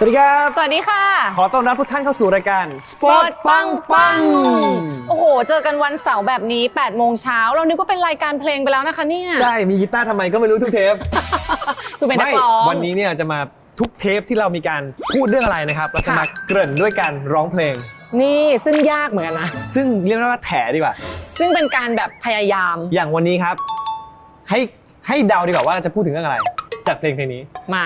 สวัสดีครับ สวัสดีค่ะ ขอต้อนรับทุกท่านเข้าสู่รายการ Sport ปังปังโอ้โห เจอกันวันเสาร์แบบนี้8โมงเช้าเรานึกว่าเป็นรายการเพลงไปแล้วนะคะเนี่ย ใช่ มีกีตาร์ทำไมก็ไม่รู้ทุกเทปคือเป็นนัไม่กร้องวันนี้เนี่ยจะมาทุกเทปที่เรามีการพูดเรื่องอะไรนะครับเราจะค่ะมาเกริ่นด้วยการร้องเพลง นี่ซึ่งยากเหมือนกันนะ ซึ่งเรียกได้ว่าแถดีกว่า ซึ่งเป็นการแบบพยายาม อย่างวันนี้ครับ ให้ให้เดาดีกว่าว่าเราจะพูดถึงเรื่องอะไร จากเพลงเพลงนี้ มา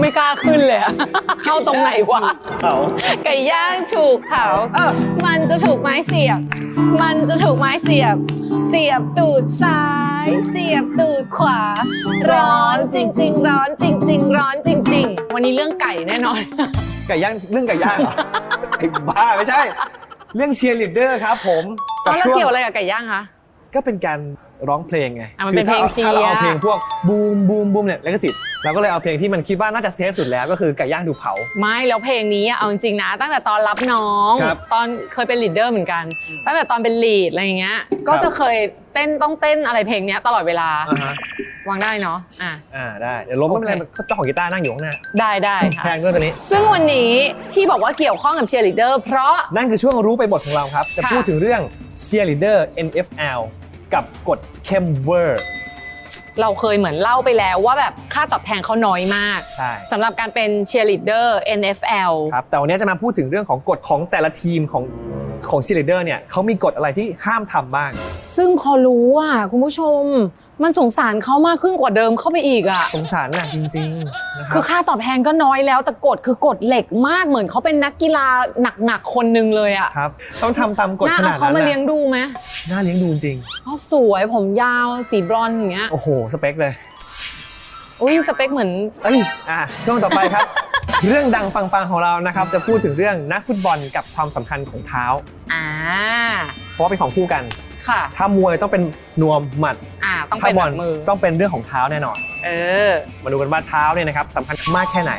ไม่กล้าขึ้นเลยอะเข้าตรงไหนวะ เขา ไก่ย่างถูกเผา เออ มันจะถูกไม้เสียบ มันจะถูกไม้เสียบ เสียบตูดซ้าย เสียบตูดขวา ร้อนจริง ๆ ร้อนจริง ๆ ร้อนจริง ๆ วันนี้เรื่องไก่แน่นอน ไก่ย่างเรื่องไก่ย่างเหรอไอ้บ้าไม่ใช่ เรื่องเชียร์ลีดเดอร์ครับผมตอนแล้วช่วงเกี่ยวอะไรกับไก่ย่างคะ ก็เป็นการ ร้องเพลงไงอะมันเป็นคือถ้าเพลงเชียร์ ถ้าเราเอาเพลงพวกบูมบูมบูมเนี่ยแล้วก็สิทธิ์เราก็เลยเอาเพลงที่มันคิดว่าน่าจะเซฟสุดแล้วก็คือไก่ย่างดูเผา ไม่แล้วเพลงนี้อะเอาจริงๆนะ ตั้งแต่ตอนรับน้อง ครับตอนเคยเป็นลีดเดอร์เหมือนกัน ตั้งแต่ตอนเป็นลีดอะไรอย่างเงี้ยก็จะเคยเต้นต้องเต้นอะไรเพลงเนี้ยตลอดเวลาอ่าฮะวางได้เนาะอะ อ่าได้เดี๋ยวล้มไม่เป็นไรโอเคเจ้าของกีตาร์นั่งอยู่ข้างหน้าได้ได้แพค่ะงด้วยตัวนี้ ซึ่งวันนี้ที่บอกว่าเกี่ยวข้องกับเชียร์ลีดเดอร์เพราะ นั่นคือช่วงรู้ไปบทของเราครับ จะค่ะ พูดถึงเรื่อง cheerleader NFL กับกฎ Kemver เราเคยเหมือนเล่าไปแล้วว่าแบบค่าตอบแทนเขาน้อยมากใช่ สำหรับการเป็นเชียร์ลีดเดอร์ NFL ครับแต่วันนี้จะมาพูดถึงเรื่องของกฎของแต่ละทีมของของ cheerleader เนี่ยเขามีกฎอะไรที่ห้ามทำบ้าง ซึ่งพอรู้อะคุณผู้ชม มันสงสารเขามากขึ้นกว่าเดิมเข้าไปอีกอะ สงสารน่ะจริงๆนะคคืรัอบ ค่าตอบแทนก็น้อยแล้วแต่กฎคือกฎเหล็กมากเหมือนเขาเป็นนักกีฬาหนักๆคนหนึ่งเลยอะครับ ต้องทำตามกฎน่าขเอานาดเขานั้นมาน่ะเลี้ยงดูไหมน่าเลี้ยงดูจริง เขาสวยผมยาวสีบรอนซ์อย่างเงี้ยโอ้โห สเปคเลย อุ้ยสเปคเหมือน เอ้ยอะช่วงต่อไปครับ เรื่องดังปังๆของเรานะครับ จะพูดถึงเรื่องนักฟุตบอลกับความสำคัญของเท้า อ่า เพราะว่าเป็นของคู่กัน ค่ะ ถ้ามวยต้องเป็นนวมหมัดอ่าต้องถ้าเป็นบแบอลบมือต้องเป็นเรื่องของเท้าแน่นอน เออ มาดูกันว่าเท้าเนี่ยนะครับสำคัญมากแค่ไหน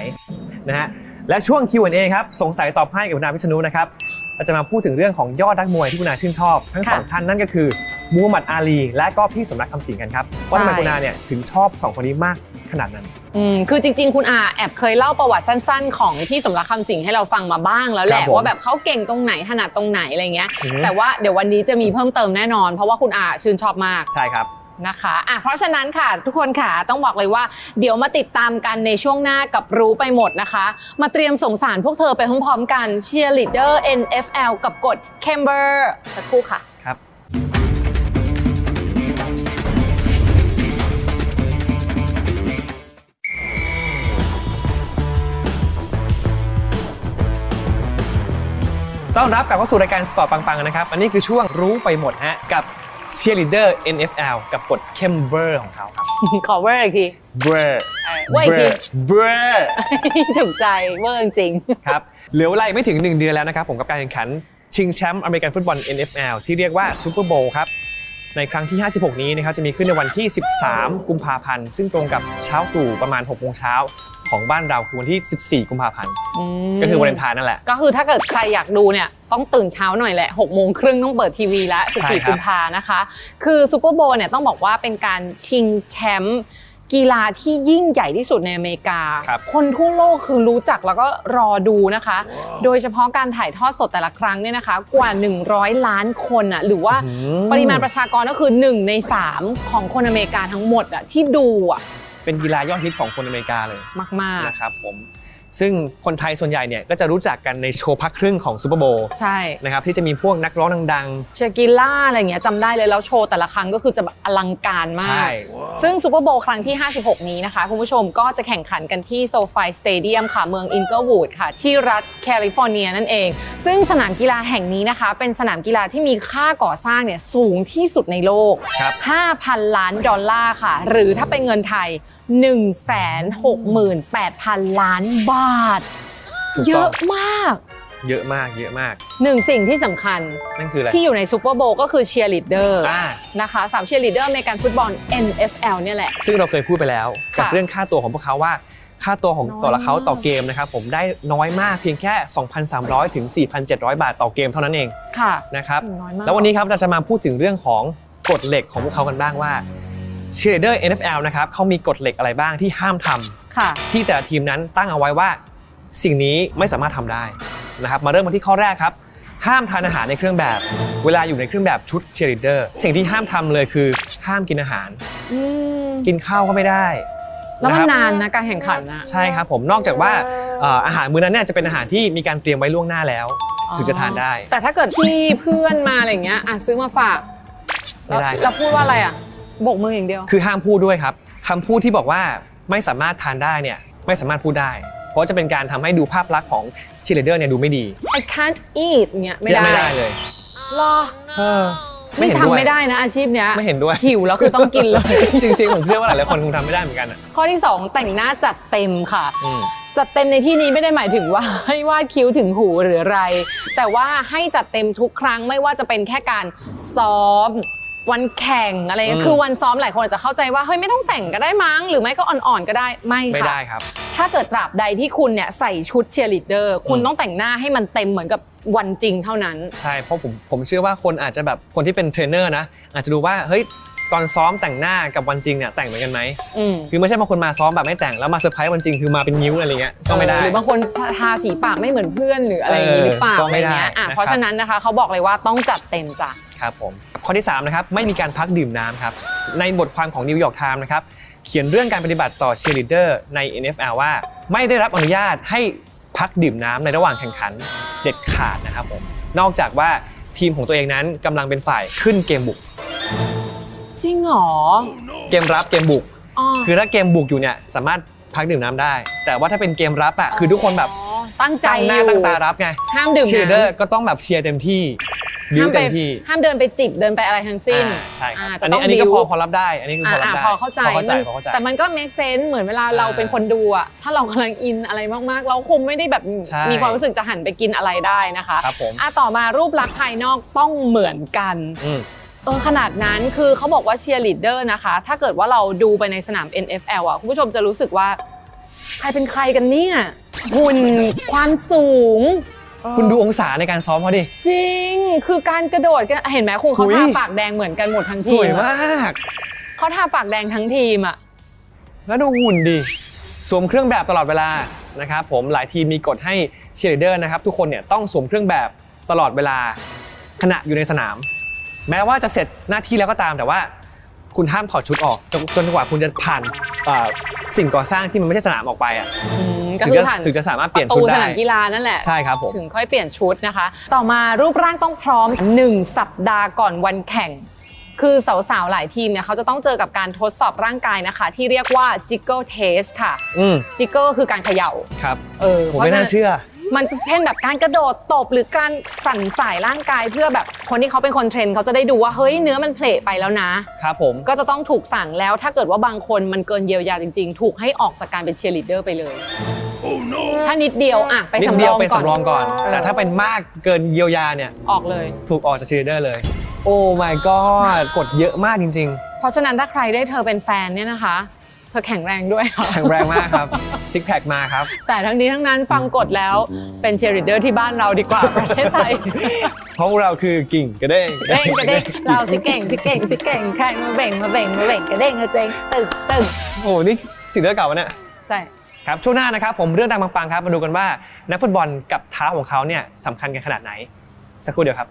นะฮะและช่วง Q&A ครับสงสัยตอบให้กับคุณอาวิษณุนะครับเราจะมาพูดถึงเรื่องของยอดนักมวยที่คุณอาชื่นชอบ ทั้งสองค่ะท่านนั่นก็คือมูฮัมหมัดอาลี และก็พี่สมรักคำสิงห์กันครับว่าทำไมใช่ คุณอาเนี่ยถึงชอบสองคนนี้มาก ขนาดนั้น อืมคือจริง ๆ คุณอาแอบเคยเล่าประวัติสั้น ๆ ของที่สมรักคำสิงห์ให้เราฟังมาบ้างแล้วแหครัละบผมว่าแบบเขาเก่งตรงไหนถนัดตรงไหนอะไรเงี้ย อือฮึ แต่ว่าเดี๋ยววันนี้จะมีเพิ่มเติมแน่นอน เพราะว่าคุณอาชื่นชอบมาก ใช่ครับ นะคะอะเพราะฉะนั้นค่ะ ทุกคนค่ะต้องบอกเลยว่า เดี๋ยวมาติดตามกันในช่วงหน้ากับรู้ไปหมดนะคะ มาเตรียมสงสารพวกเธอไปพร้อมๆกัน Cheerleader NFL กับกฎ Camber สักครู่ค่ะ ต้อนรับกลับเข้าสู่รายการสปอร์ตปังๆนะครับอันนี้คือช่วงรู้ไปหมดฮะกับ cheerleader NFL กับกฎ Kemver ของเขาครับขอเวอร์อีกทีเบรเออเวอร์อีกทีเบรถูกใจเวอร์จริงครับเหลือเวลาอีกไม่ถึง 1 เดือนแล้วนะครับผมกับการแข่งขันชิงแชมป์อเมริกันฟุตบอล NFL ที่เรียกว่าซูเปอร์โบว์ครับ ในครั้งที่ 56 นี้นะครับจะมีขึ้นในวันที่ 13 กุมภาพันธ์ ซึ่งตรงกับเช้าตรู่ประมาณ6โมงเช้าของบ้านเราคือวันที่ 14 กุมภาพันธ์มก็คือวันเลนไทน์นั่นแหละ ก็คือถ้าเกิดใครอยากดูเนี่ยต้องตื่นเช้าหน่อยแหละ6โมงครึ่งต้องเปิดทีวีแล้วใช่ครับ14 กุมภานะคะ คือซูเปอร์โบว์เนี่ยต้องบอกว่าเป็นการชิงแชมป์ กีฬาที่ยิ่งใหญ่ที่สุดในอเมริกาครับคนทั่วโลกคือรู้จักแล้วก็รอดูนะคะ โดยเฉพาะการถ่ายทอดสดแต่ละครั้งเนี่ยนะคะ กว่า 100 ล้านคนอะหรือว่าอืมปริมาณประชากรก็คือ 1 ใน 3 ของคนอเมริกาทั้งหมดอะที่ดูอะเป็นกีฬายอดฮิตของคนอเมริกาเลยมากนะครับผม ซึ่งคนไทยส่วนใหญ่เนี่ยก็จะรู้จักกันในโชว์พักครึ่งของซูเปอร์โบว์ใช่ นะครับที่จะมีพวกนักร้องดัง เชยร์กิล่าอะไรอย่างเงี้ยจำได้เลยแล้วโชว์แต่ละครั้งก็คือจะแบบอลังการๆ มาใช่ ก ซึ่งซูเปอร์โบว์ครั้งที่ 56 นี้นะคะ คุณผู้ชมก็จะแข่งขันกันที่โซฟ i สเตเดียมค่ะ เมืองอินเกอร์วูดค่ะ ที่รัฐแคลิฟอร์เนียนั่นเอง ซึ่งสนามกีฬาแห่งนี้นะคะ เป็นสนามกีฬาที่มีค่าก่อสร้างเนี่ยสูงที่สุดในโลก ครับ 5,000 ล้านดอลลาร์ค่ะ หรือถ้าเป็นเงินไทย 168,000 ล้านบาท ถูกเยต้ออะงมาก เยอะมากเยอะมาก หนึ่งสิ่งที่สำคัญนั่นคืออะไรที่อยู่ในซูเปอร์โบว์ก็คือเชียร์ลีดเดอร์อ่านะคะสามเชียร์ลีดเดอร์อเมริกันฟุตบอล NFL เนี่ยแหละ ซึ่งเราเคยพูดไปแล้วกับค่ะเรื่องค่าตัวของพวกเขาว่า ค่าตัวของน้อย ต่อละเขามากต่อเกมนะครับผมได้น้อยมากเพียงแค่ 2,300 ถึง 4,700 บาทต่อเกมเท่านั้นเองค่ะนะครับ น้อยมาก แล้ววันนี้ครับเราจะมาพูดถึงเรื่องของกฎเหล็กของพวกเขากันบ้างว่าเชียร์เดอร์ NFL นะครับเขามีกฎเหล็กอะไรบ้างที่ห้ามทำ ค่ะ ที่แต่ละทีมนั้นตั้งเอาไว้ว่า สิ่งนี้ไม่สามารถทำได้นะครับมาเริ่มกันที่ข้อแรกครับ ห้ามทานอาหารในเครื่องแบบ เวลาอยู่ในเครื่องแบบชุดเชียร์เดอร์สิ่งที่ห้ามทำเลยคือห้ามกินอาหาร อืมกินข้าวก็ไม่ได้แล้วมัะนครับนานนะการแข่งขันนะใช่ครับผมนอกจากว่าเอ่ออาหารมื้อนั้นเนี่ยจะเป็นอาหารที่มีการเตรียมไว้ล่วงหน้าแล้ว ถึงจะทานได้ แต่ถ้าเกิดพี่เพื่อนมาอะไรอย่างเงี้ยอะซื้อมาฝากไม่ได้แล้วพูดว่าอะไรอะโบกมืออย่างเดียว คือห้ามพูดด้วยครับคำพูดที่บอกว่า ไม่สามารถทานได้เนี่ยไม่สามารถพูดได้ เพราะจะเป็นการทำให้ดูภาพลักษณ์ของเชียร์เดอร์เนี่ยดูไม่ดี I can't eat เงี้ยไม่ได้ไม่ได้เลยรอเออไม่เห็นด้วยทำไม่ได้นะอาชีพเนี้ยไม่เห็นด้วย หิวแล้วคือต้องกินเลย จริงๆผมเชื่อว่าหลายๆคนคงทำไม่ได้เหมือนกันอะข้อที่ 2 แต่งหน้าจัดเต็มค่ะ อืม จัดเต็มในที่นี้ไม่ได้หมายถึงว่า ให้วาดคิ้วถึงหูหรืออะไร แต่ว่าให้จัดเต็มทุกครั้งไม่ว่าจะเป็นแค่การซ้อม วันแข่งอะไรอืม คือวันซ้อมหลายคนอาจจะเข้าใจว่าเฮ้ยไม่ต้องแต่งก็ได้มั้ง หรือไม่ก็อ่อนๆก็ได้ไม่ไม่ค่ะ ได้ครับ ถ้าเกิดตราบใดที่คุณเนี่ยใส่ชุดเชียร์ลีดเดอร์ คุณอืม ต้องแต่งหน้าให้มันเต็มเหมือนกับวันจริงเท่านั้น ใช่เพราะผมผมเชื่อว่าคนอาจจะแบบคนที่เป็นเทรนเนอร์นะอาจจะดูว่าเฮ้ยตอนซ้อมแต่งหน้ากับวันจริงเนี่ยแต่งเหมือนกันไหมอืมคือไม่ใช่บางคนมาซ้อมแบบไม่แต่งแล้วมาเซอร์ไพรส์วันจริงคือมาเป็นนิ้วอะไรเงี้ยก็ไม่ได้ หรือบางคนทาสีปากไม่เหมือนเพื่อนหรืออะไรอย่างนี้หรือเปล่าเออก็อะไรไม่ได้เงี้ยอะนะครับ เพราะฉะนั้นนะคะเขาบอกเลยว่าต้องจัดเต็มจ้ะ ครับผมข้อที่3นะครับไม่มีการพักดื่มน้ำครับในบทความของนิวยอร์กไทม์นะครับเขียนเรื่องการปฏิบัติต่อเชียร์ลีดเดอร์ใน NFL ว่า ไม่ได้รับอนุญาตให้พักดื่มน้ำในระหว่างแข่งขันเด็ดขาดนะครับผมนอกจากว่าทีมของตัวเองนั้นกำลังเป็นฝ่ายขึ้นเกมบุก จริงเหรอ เกมรับเกมบุกอ๋อคือถ้าเกมบุกอยู่เนี่ยสามารถพักดื่มน้ำได้ แต่ว่าถ้าเป็นเกมรับอะคือทุกคนแบบอ๋อตั้งใจตั้งหน้าอยู่ตั้งตารับไงห้ามดื่มเชียร์ลีดเดอร์น้ำก็ต้องแบบเชียร์เต็มที่ บิวห้ามไปเต็มที่ห้ามเดินไปจิบเดินไปอะไรทั้งสิ้น อ่าใช่ครับอ่าจะอันต้นี้องอันนี้ก็บิ้วพอพอรับได้ อันนี้คือพอรับอ่าได้พอเข้าใจพอเข้าใจมันพอเข้าใจ แต่มันก็ make sense เหมือนเวลาเราอ่าเป็นคนดูอะถ้าเรากำลังอินอะไรมากๆ เราคงไม่ได้แบบใช่ มีความรู้สึกจะหันไปกินอะไรได้นะคะครับผมอะต่อมารูปลักษณ์ภายนอกต้องเหมือนกัน อืม เออขนาดนั้นคือเขาบอกว่าเชียร์ลีดเดอร์นะคะ ถ้าเกิดว่าเราดูไปในสนาม NFL อะ คุณผู้ชมจะรู้สึกว่า ใครเป็นใครกันเนี่ยหุ่นความสูง คุณดูองศาในการซ้อมเขาดิ จริง คือการกระโดดกันเห็นไหมคุณเขาอุ๊ยทาปากแดงเหมือนกันหมดทั้งสทีวยมอะมากเขาทาปากแดงทั้งทีมอะ แล้วดูหุ่นดิ สวมเครื่องแบบตลอดเวลานะครับผมหลายทีมมีกฎให้เชียร์ลีดเดอร์นะครับทุกคนเนี่ยต้องสวมเครื่องแบบตลอดเวลาขณะอยู่ในสนาม แม้ว่าจะเสร็จหน้าที่แล้วก็ตามแต่ว่า คุณห้ามถอดชุดออกจนจนกว่าคุณจะผ่านเอ่อ สิ่งก่อสร้างที่มันไม่ใช่สนามออกไปอะอืมก็ถึงคือจะผ่านถึงจะสามารถเปลี่ยนประชุตูดสได้นามกีฬานั่นแหละ ใช่ครับผม ถึงค่อยเปลี่ยนชุดนะคะ ต่อมารูปร่างต้องพร้อม 1 สัปดาห์ก่อนวันแข่ง คือสาวๆ หลายทีมเนี่ยเขาจะต้องเจอกับการทดสอบร่างกายนะคะ ที่เรียกว่า jiggle test ค่ะ อืม jiggle คือการเขย่า ครับ เออผมไม่น่าพระฉะเชื่อ มันเช่นแบบการกระโดดตบหรือการสั่นสายร่างกายเพื่อแบบคนที่เขาเป็นคนเทรนเขาจะได้ดูว่าเฮ้ยเนื้อมันเพลทไปแล้วนะ ครับผมก็จะต้องถูกสั่งแล้วถ้าเกิดว่าบางคนมันเกินเยียวยาจริง ๆ ถูกให้ออกจากการเป็นเชียร์ลีดเดอร์ไปเลย ถ้านิดเดียวอะไปนิดสำเดีรยวองเป็นก่อน สำรองก่อนแต่ถ้าเป็นมากเกินเยียวยาเนี่ย ออกเลย ถูกออกจากเชียร์ลีดเดอร์เลย โอ้ my god กดเยอะมากจริงเพราะฉะนั้นถ้าใครได้เธอเป็นแฟนเนี่ยนะคะเธอแข็งแรงด้วยค่ะๆแข็งแรงมากครับซิกแพคมาครับ แต่ทั้งนี้ทั้งนั้นฟังกฎแล้วเป็นเชียร์ลีดเดอร์ที่บ้านเราดีกว่าประเทศไทยเพราะพวกเราคือกิ่งกระเด้งเด้งกระเด้งเราสิเก่งสิเก่งสิเก่งใครมาเบ่งมาเบ่งมาเบ่งกระเด้งกระเจงตึงตึงโอ้โหนี่สิ่งเรื่องเก่าวะเนี่ยใช่ครับช่วงหน้านะครับผมเรื่องดังปังๆครับมาดูกันว่านักฟุตบอลกับเท้าของเขาเนี่ยสำคัญกันขนาดไหนสักครู่เดียวครับ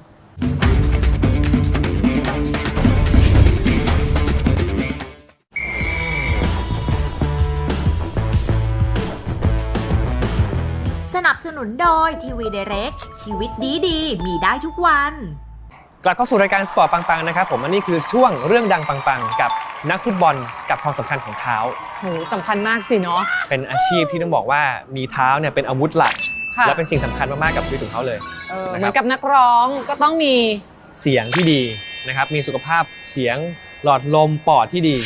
นุนโดยทีวีเดเร็กชีวิตดีดีๆ มีได้ทุกวัน กลับเข้าสู่รายการสปอร์ตปังๆนะครับผมอันนี้คือช่วงเรื่องดังปังๆ กับนักฟุตบอลกับความสำคัญของเท้า โหสำคัญมากสิเนาะ เป็นอาชีพที่ต้องบอกว่ามีเท้าเนี่ยเป็นอาวุธหลัก ค่ะ และเป็นสิ่งสำคัญมากๆกับชีวิตของเขาเลย เออนะครับเหมือนกับนักร้องก็ต้องมี เสียงที่ดีนะครับมีสุขภาพเสียงหลอดลมปอดที่ดี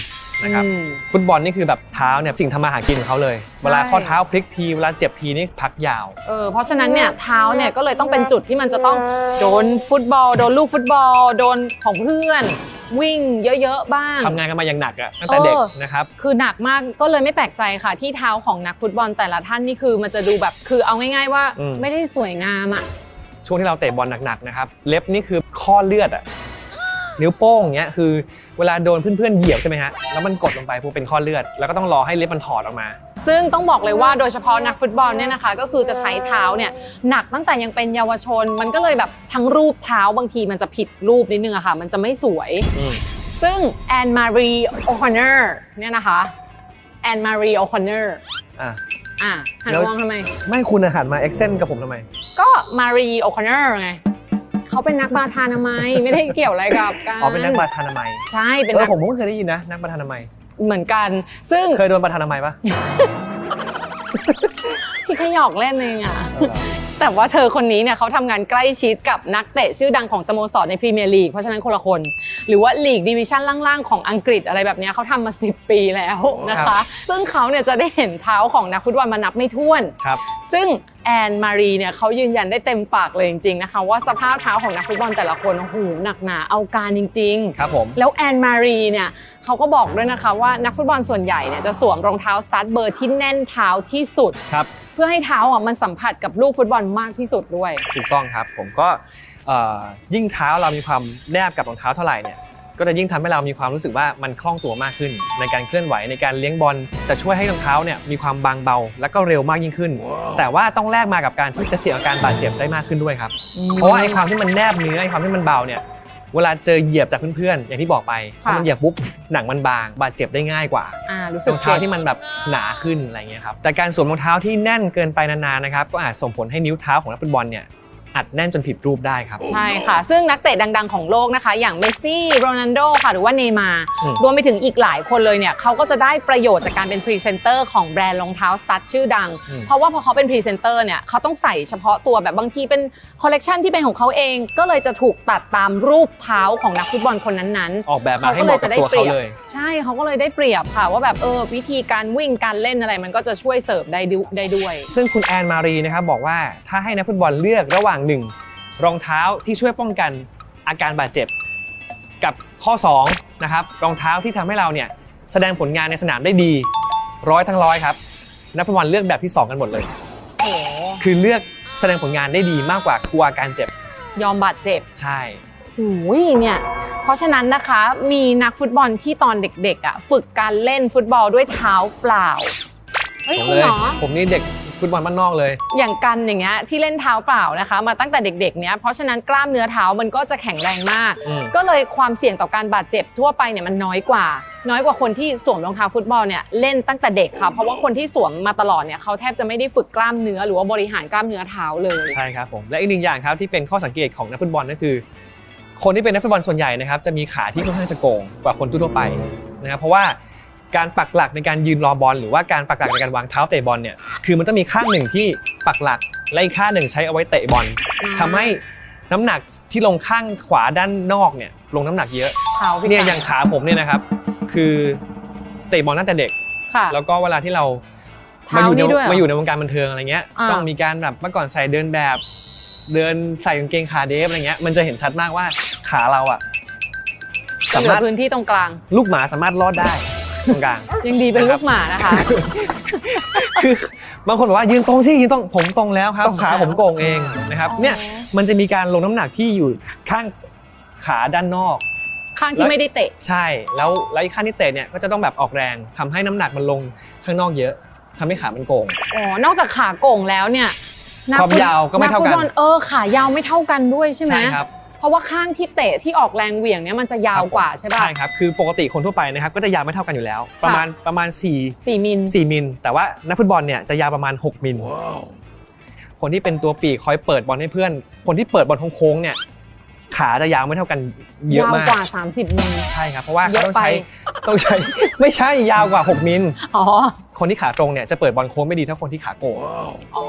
นะครับอืมฟุตบอลนี่คือแบบเท้าเนี่ยสิ่งทำมาหากินของเขาเลย เวลาข้อเท้าพลิกทีเวลาเจ็บทีนี่พักยาวเออเพราะฉะนั้นเนี่ยเท้าเนี่ยก็เลยต้องเป็นจุดที่มันจะต้องโดนฟุตบอล โดนลูกฟุตบอล โดนของเพื่อนวิ่งเยอะๆบ้างทำงานกันมาอย่างหนักอะตั้งแต่เด็กเออนะครับคือหนักมากก็เลยไม่แปลกใจค่ะ ที่เท้าของนักฟุตบอลแต่ละท่านนี่คือมันจะดูแบบคือเอาง่าย ๆ ว่าอืมไม่ได้สวยงามอะช่วงที่เราเตะบอลหนักๆนะครับเล็บนี่คือข้อเลือดอะ นิ้วโป้งอย่างเงี้ยคือเวลาโดนเพื่อนๆเหยียบใช่ไหมฮะแล้วมันกดลงไปปุ๊บเป็นข้อเลือด แล้วก็ต้องรอให้เล็บมันถอดออกมา ซึ่งต้องบอกเลยว่าโดยเฉพาะนักฟุตบอลเนี่ยนะคะ ก็คือจะใช้เท้าเนี่ยหนักตั้งแต่ยังเป็นเยาวชน มันก็เลยแบบทั้งรูปเท้าบางทีมันจะผิดรูปนิดนึงอะค่ะ มันจะไม่สวยอืมซึ่งแอนมารีโอคอนเนอร์เนี่ยนะคะแอนมารีโอคอนเนอร์อะอะหันแล้วมองทำไม ไม่คุณอาหารมาเอ็กเซนกับผมทำไม ก็มารีโอคอนเนอร์ไง เขาเป็นนักบาทานามัยไม่ได้เกี่ยวอะไรกับการอ๋อเป็นนักบาดทานามัยใช่เป็นเออนักผมเพิ่งเคยได้ยินนะนักบาดทานามัยเหมือนกัน ซึ่งเคยโดนบาดทานามัยปะพี่แค่หยอกเล่นเองอะเออเหรอแต่ว่าเธอคนนี้เนี่ยเขาทำงานใกล้ชิดกับนักเตะชื่อดังของสโมสรในพรีเมียร์ลีกเพราะฉะนั้นคนละคน หรือว่าลีกดิวิชั่นล่างๆ ของอังกฤษอะไรแบบเนี้ยเขาทำมา 10 ปีแล้วนะคะ ซึ่งเขาเนี่ยจะได้เห็นเท้าของนักฟุตบอลมานับไม่ถ้วน ครับ ซึ่ง แอนมารีเนี่ยเขายืนยันได้เต็มปากเลยจริงๆนะคะว่าสภาพเท้าของนักฟุตบอลแต่ละคนโอ้โหหนักหนาเอาการจริงๆครับผมแล้วแอนมารีเนี่ยเขาก็บอกด้วยนะคะว่านักฟุตบอลส่วนใหญ่เนี่ยจะสวมรองเท้าสตาร์ทเบอร์ที่แน่นเท้าที่สุดครับเพื่อให้เท้าอะมันสัมผัสกับลูกฟุตบอลมากที่สุดด้วย ถูกต้องครับผมก็เอ่อยิ่งเท้าเรามีความแนบกับรองเท้าเท่าไหร่เนี่ย ก็จะยิ่งทำให้เรามีความรู้สึกว่ามันคล่องตัวมากขึ้น ในการเคลื่อนไหวในการเลี้ยงบอลจะช่วยให้รองเท้าเนี่ยมีความบางเบา และก็เร็วมากยิ่งขึ้น แต่ว่าต้องแลกมากับการที่จะเสี่ยงอาการบาดเจ็บได้มากขึ้นด้วยครับ เพราะว่าไอ้ความที่มันแนบเนื้อไอ้ความที่มันเบาเนี่ยเวลาเจอเหยียบจากเพื่อนๆ อย่างที่บอกไปพอมันเหยียบปุ๊บหนังมันบาง บาดเจ็บได้ง่ายกว่าอ่ารู้สึรกองเท้าเจ็บที่มันแบบหนาขึ้นอะไรเงี้ยครับแต่การสวมรองเท้าที่แน่นเกินไปนานๆนะครับก็อาจส่งผลให้นิ้วเท้าของนักฟุตบอลเนี่ย อัดแน่นจนผิดรูปได้ครับ ใช่ค่ะ ซึ่งนักเตะดังๆของโลกนะคะ อย่างเมสซี่ โรนัลโดค่ะ หรือว่าเนย์มาร์อืม รวมไปถึงอีกหลายคนเลยเนี่ยเขาก็จะได้ประโยชน์จากการเป็นพรีเซนเตอร์ของแบรนด์รองเท้าสตั๊ดชื่อดัง อืม เพราะว่าพอเขาเป็นพรีเซนเตอร์เนี่ยเขาต้องใส่เฉพาะตัวแบบบางทีเป็นคอลเลกชันที่เป็นของเขาเอง ก็เลยจะถูกตัดตามรูปเท้าของนักฟุตบอลคนนั้นๆ ออกแบบมาให้เหมาะกับตัวเขาเลย ใช่เขาก็เลยได้เปรียบค่ะ ว่าแบบเออวิธีการวิ่งการเล่นอะไรมันก็จะช่วยเสริมได้ดูได้ด้วย ซึ่งคุณแอนมารีนะครับบอกว่าถ้าให้นักฟุตบอลเลือกระหว่างหนึ่งรองเท้าที่ช่วยป้องกันอาการบาดเจ็บ กับข้อ2นะครับรองเท้าที่ทำให้เราเนี่ยแสดงผลงานในสนามได้ดีร้อยทั้งร้อยครับนักฟุตบอลเลือกแบบที่ 2 กันหมดเลยโอ้คือเลือกแสดงผลงานได้ดีมากกว่ากลัวอาการเจ็บ ยอมบาดเจ็บใช่หูยเนี่ยเพราะฉะนั้นนะคะมีนักฟุตบอลที่ตอนเด็กๆอะฝึกการเล่นฟุตบอลด้วยเท้าเปล่าเฮ้ยผมคุณเลยเหรอผมนี่เด็ก ฟุตบอลบ้านนอกเลย อย่างกันอย่างเงี้ยที่เล่นเท้าเปล่านะคะ มาตั้งแต่เด็กๆเนี้ยเพราะฉะนั้นกล้ามเนื้อเท้ามันก็จะแข็งแรงมาก อืม ก็เลยความเสี่ยงต่อการบาดเจ็บทั่วไปเนี่ยมันน้อยกว่า น้อยกว่าคนที่สวมรองเท้าฟุตบอลเนี่ยเล่นตั้งแต่เด็กค่ะ เพราะว่าคนที่สวมมาตลอดเนี่ยเขาแทบจะไม่ได้ฝึกกล้ามเนื้อหรือว่าบริหารกล้ามเนื้อเท้าเลย ใช่ครับผมและอีกหนึ่งอย่างครับที่เป็นข้อสังเกตของนักฟุตบอลก็คือ คนที่เป็นนักฟุตบอลส่วนใหญ่นะครับจะมีขาที่ค่อนข้างจะโก่งกว่าคนทั่วๆไปนะครับเพราะว่า การปักหลักในการยืนรอบอลหรือว่าการปักหลักในการวางเท้าเตะบอลเนี่ยคือมันต้องมีข้างหนึ่งที่ปักหลักและอีกข้างหนึ่งใช้เอาไว้เตะบอลอืมทำให้น้ำหนักที่ลงข้างขวาด้านนอกเนี่ยลงน้ำหนักเยอะเท้าพี่เนี่ยกันอย่างขาผมเนี่ยนะครับ คือเตะบอลตั้งแต่เด็กค่ะแล้วก็เวลาที่เราเท้ามาอยู่ในนี่ด้วยเหรอมาอยู่ในวงการบันเทิงอะไรเงี้ยอ่าต้องมีการแบบเมื่อก่อนใส่เดินแบบ เดินใส่กางเกงขาเดฟอะไรเงี้ยมันจะเห็นชัดมากว่าขาเราอะจะสาเหลือมารถพื้นที่ตรงกลาง ลูกหมาสามารถรอดได้ ตรงกลางยังดีเป็นนะคลูรับกหมานะคะ คือบางคนบอกว่ายืนตรงสิยืนตรงผมตรงแล้วครับตรงขาแล้วผมโกงเองนะครับอ๋อเนี่ยมันจะมีการลงน้ำหนักที่อยู่ข้างขาด้านนอก ข้างที่ไม่ได้เตะ ใช่แล้วแล้วอีกข้างที่เตะเนี่ยก็จะต้องแบบออกแรงทำให้น้ำหนักมันลงข้างนอกเยอะทำให้ขามันโกงอ๋อนอกจากขาโก่งแล้วเนี่ยนัความฟุตยาวก็ไม่เท่ากันฟุตบอลเออขายาวไม่เท่ากันด้วยใช่ไหมใช่ครับ เพราะว่าข้างที่เตะที่ออกแรงเหวี่ยงเนี่ยมันจะยาวกว่าใช่ป่ะ ใช่ครับคือปกติคนทั่วไปนะครับก็จะยาวไม่เท่ากันอยู่แล้ว ประมาณประมาณ4สี่มิล4มิลแต่ว่านักฟุตบอลเนี่ยจะยาวประมาณ 6 มิลคนที่เป็นตัวปีกคอยเปิดบอลให้เพื่อน คนที่เปิดบอลโค้งๆเนี่ยขาจะยาวไม่เท่ากันเยอะยาวมากกว่า 30มิลใช่ครับเพราะว่าเยเขาอะต้องใช้ไปต้องใช้ไม่ใช่ยาวกว่า 6มิลอ๋อคนที่ขาตรงเนี่ยจะเปิดบอลโค้งไม่ดีเท่าคนที่ขาโก่งอ๋อ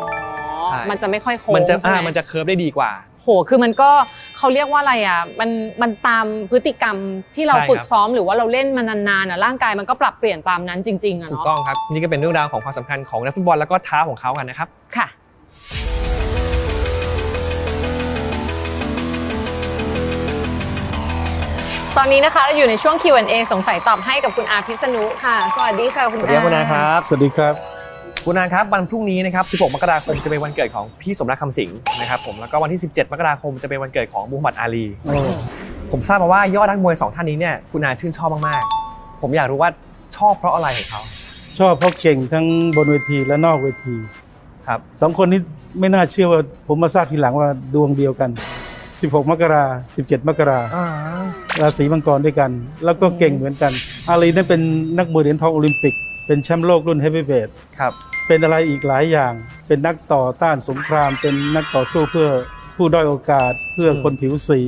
ใช่มันจะไม่ค่อยโค้งมันจะใช่ไหอ่ามันจะเคิร์ฟได้ดีกว่า โหคือมันก็เขาเรียกว่าอะไรอะมันมันตามพฤติกรรมที่เราใช่ครับ ฝึกซ้อมหรือว่าเราเล่นมานานๆอะร่างกายมันก็ปรับเปลี่ยนตามนั้นจริงๆอะถูกเนาะต้องครับนี่ก็เป็นเรื่องราวของความสำคัญของนักฟุตบอลแล้วก็เท้าของเขากันนะครับ ค่ะ ตอนนี้นะคะเราอยู่ในช่วง Q&A สงสัยตอบให้กับคุณอาพิษณุค่ะ สวัสดีค่ะคุณสวัสดีครับคุณอาครับ สวัสดีครับ คุณอาครับวันพรุ่งนี้นะครับ 16 มกราคมจะเป็นวันเกิดของพี่สมรักคำสิงห์นะครับผมแล้วก็วันที่ 17 มกราคมจะเป็นวันเกิดของมูฮัมหมัดอาลีผมทราบมาว่ายอดนักมวยสองท่านนี้เนี่ยคุณอาชื่นชอบมากๆ ผมอยากรู้ว่าชอบเพราะอะไรของเขาชอบเพราะเก่งทั้งบนเวทีและนอกเวทีครับสองคนนี้ไม่น่าเชื่อว่าผมมาทราบทีหลังว่าดวงเดียวกัน 16 มกรา17 มกราราศีมังกรด้วยกัน แล้วก็เก่งเหมือนกัน อาลีนั่นเป็นนักมวยเหรียญทองโอลิมปิก เป็นแชมป์โลกรุ่นเฮฟวีเวทครับ เป็นอะไรอีกหลายอย่าง เป็นนักต่อต้านสงคราม เป็นนักต่อสู้เพื่อผู้ด้อยโอกาส เพื่อคนผิวสี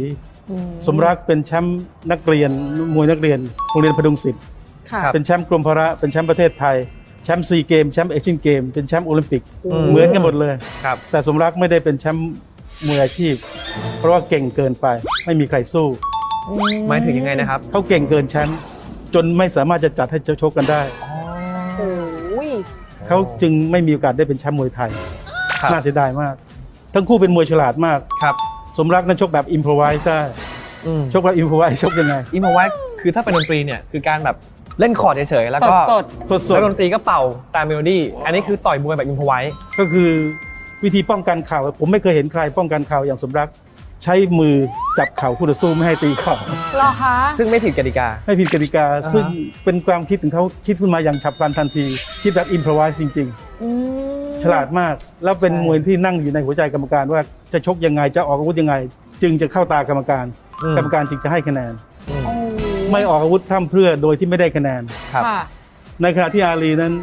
อืสมรักเป็นแชมป์นักเรียนมวยนักเรียนโรงเรียนพดุงศิษย์ค่ะครับเป็นแชมป์กรมพระเป็นแชมป์ประเทศไทยแชมป์ซีเกมแชมป์เอเชียนเกมเป็นแชมป์โอลิมปิกอืมเหมือนกันหมดเลยครับแต่สมรักไม่ได้เป็นแชมป์มืออาชีพ เพราะว่าเก่งเกินไปไม่มีใครสู้หมายถึงยังไงนะครับเขาเก่งเกินแชมป์จนไม่สามารถจะจัดให้เจ้าชกกันได้โอ้ย เขาจึงไม่มีโอกาสได้เป็นแชมป์มวยไทยครับน่าเสียดายมาก ทั้งคู่เป็นมวยฉลาดมาก ครับ สมรักนั้นชกแบบอิมพรไวส์ได้อืมชกแบบอิมพรไวส์ชกยังไง อิมพอไว้คือถ้าเป็นดนตรีเนี่ยคือการแบบเล่นคอร์ดเฉยๆแล้วก็สดสดแล้วดนตรีก็เป่าตามเมโลดี้ อันนี้คือต่อยมวยแบบอิมพอไว้ๆก็คือวิธีป้องกันเข่าผมไม่เคยเห็นใครป้องกันเข่าอย่างสมรัก ใช้มือจับเข่าคู่ต่อสู้ไม่ให้ตีเข่าเหรอคะ ซึ่งไม่ผิดกติกา ไม่ผิดกติกา อ่าฮะ ซึ่งเป็นความคิดของเขาคิดขึ้นมาอย่างฉับพลันทันที คิดแบบอิมพรไวส์จริง อืมๆ ฉลาดมาก แล้วเป็นมวยที่นั่งอยู่ในหัวใจกรรมการว่าจะชกยังไงจะออกอาวุธยังไง จึงจะเข้าตากรรมการ อืม กรรมการจึงจะให้คะแนนอืมโอ้ไม่ออกอาวุธพร่ำเพรื่อโดยที่ไม่ได้คะแนน ครับ ค่ะ ในขณะที่อาลีนั้น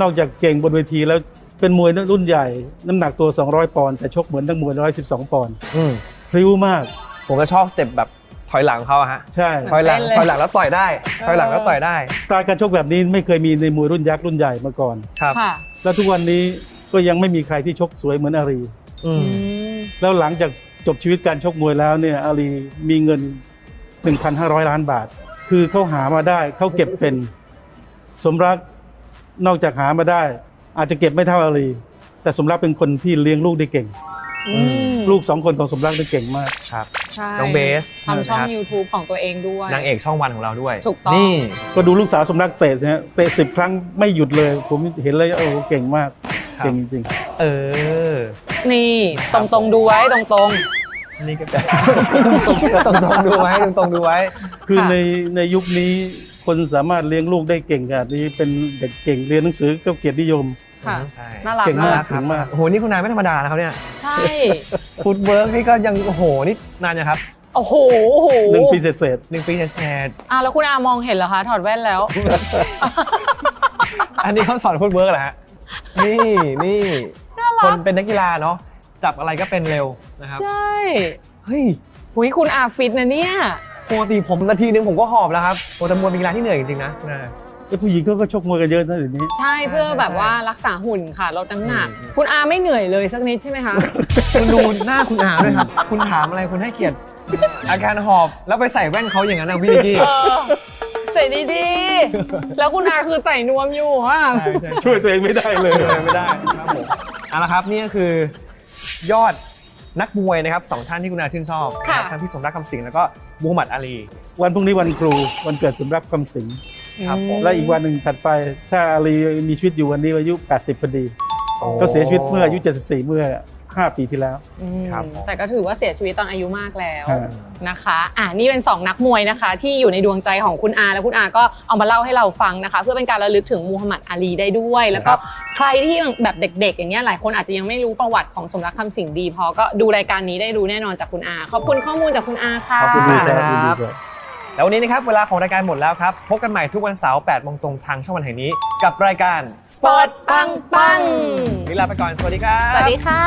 นอกจากเก่งบนเวทีแล้วเป็นมวยรุ่นใหญ่ น้ำหนักตัว 200 ปอนด์แต่ชกเหมือนนักมวย 112 ปอนด์อืม พริ้วมาก ผมก็ชอบสเต็ปแบบถอยหลังเขาอะฮะใช่ ถอยหลังเต้นเลย ถอยหลังแล้วต่อยได้ ถอยหลังแล้วต่อยได้สไตล์การชกแบบนี้ไม่เคยมีในมวยรุ่นยักษ์รุ่นใหญ่มาก่อน ครับค่ะแล้วทุกวันนี้ก็ยังไม่มีใครที่ชกสวยเหมือนอาลีอือืมมแล้วหลังจากจบชีวิตการชกมวยแล้วเนี่ยอาลีมีเงิน 1,500 ล้านบาท คือเขาหามาได้เขาเก็บเป็น สมรักนอกจากหามาได้ อาจจะเก็บไม่เท่าอาลีแต่สมรักเป็นคนที่เลี้ยงลูกได้เก่งอืม ลูกสองคนของสมรักได้เก่งมาก ครับ ใช่น้องเบสทำช่องนะครับ YouTube ของตัวเองด้วย นางเอกช่องวันของเราด้วย ถูกต้อง นี่ก็ดูลูกสาวสมรักเตะนะฮะเตะสิบครั้งไม่หยุดเลย ผมเห็นเลยโอ้โหเก่งมากครับเก่งจริงเออ นี่ตรงตรงๆดูไว้ตรงตรง นี่ก็เป็นตรงตรงๆดูไว้ตรงตรงๆดูไว้ ๆ คือค่ะ ในในยุคนี้คนสามารถเลี้ยงลูกได้เก่งขนาดนี้เป็นเด็กเก่งเรียนหนังสือก็เกียรตินิยมๆ ค่ะ ใช่ น่ารักเก่งมากมากเก่งมาก โอ้โห นี่คุณนายไม่ธรรมดานะครับเนี่ยใช่ ฟุตเวิร์กนี่ก็ยัง โอ้โห นี่นานยังครับโอ้โหโอ้โหหนึ่งปีเศษหนึ่งปีเศษอะแล้วคุณอามองเห็นเหรอคะถอดแว่นแล้ว ๆอันนี้เขาสอนฟุตเวิร์กเหรอฮะนี่นี่คนเป็นนักกีฬาเนาะจับอะไรก็เป็นเร็วนะครับ ใช่เฮ้ยหุยคุณอาฟิตนะเนี่ย ปกติผมนาทีนึงผมก็หอบแล้วครับโอ้แต่มวยเป็นกีฬาที่เหนื่อยจริงๆนะคุณนาย ๆแล้วผู้หญิงเขาก็ชกมวยกันเยอะนะเดี๋ยวนี้ ใช่เพื่อแบบว่ารักษาหุ่นค่ะลดน้ำหนักอืมคุณอาไม่เหนื่อยเลยสักนิดใช่ไหมคะ คุณดูหน้าคุณอาด้วยครับ คุณถามอะไรคุณให้เกียรติ อาการหอบแล้วไปใส่แว่นเขาอย่างนั้นนะพี่นิกกี้เออใส่ดีๆ แล้วคุณอาคือใส่นวมอยู่อะ ใช่ใช่ช่วยตัวเองไม่ได้เลยเลยไม่ได้ครับผมเอาละครับนี่ก็คือยอดนักมวยนะครับสองท่านที่คุณอาชื่นชอบนะครับค่ะ ทั้งพี่สมรักคำสิงห์แล้วก็มูฮัมหมัดอาลี วันพรุ่งนี้วันครูวันเกิดสมรักคำสิงห์ ครับผม และอีกวันหนึ่งถัดไปถ้าอาลีมีชีวิตอยู่วันนี้อายุ 80พอดี ก็เสียชีวิตเมื่ออายุ 74 เมื่อ 5 ปีที่แล้วอืมครับผม แต่ก็ถือว่าเสียชีวิตตอนอายุมากแล้วอ่านะคะ อ่านี่เป็น 2 นักมวยนะคะ ที่อยู่ในดวงใจของคุณอา แล้วคุณอาก็เอามาเล่าให้เราฟังนะคะ เพื่อเป็นการระลึกถึงมูฮัมหมัดอาลีได้ด้วย แล้วก็ใครที่แบบเด็ก ๆ อย่างเงี้ยหลายคนอาจจะยังไม่รู้ประวัติของสมรักคำสิงห์ดี พอก็ดูรายการนี้ได้รู้แน่นอนจากคุณอา ขอบคุณข้อมูลจากคุณอาค่ะ ขอบคุณมากคนะรับ ครับยินดีครับแล้ววันนี้นะครับเวลาของรายการหมดแล้วครับ พบกันใหม่ทุกวันเสาร์8โมงตรงทางช่องวันแห่งนี้ กับรายการ สปอร์ตปังปังวันนี้ลาไปก่อน สวัสดีครับ สวัสดีค่ะ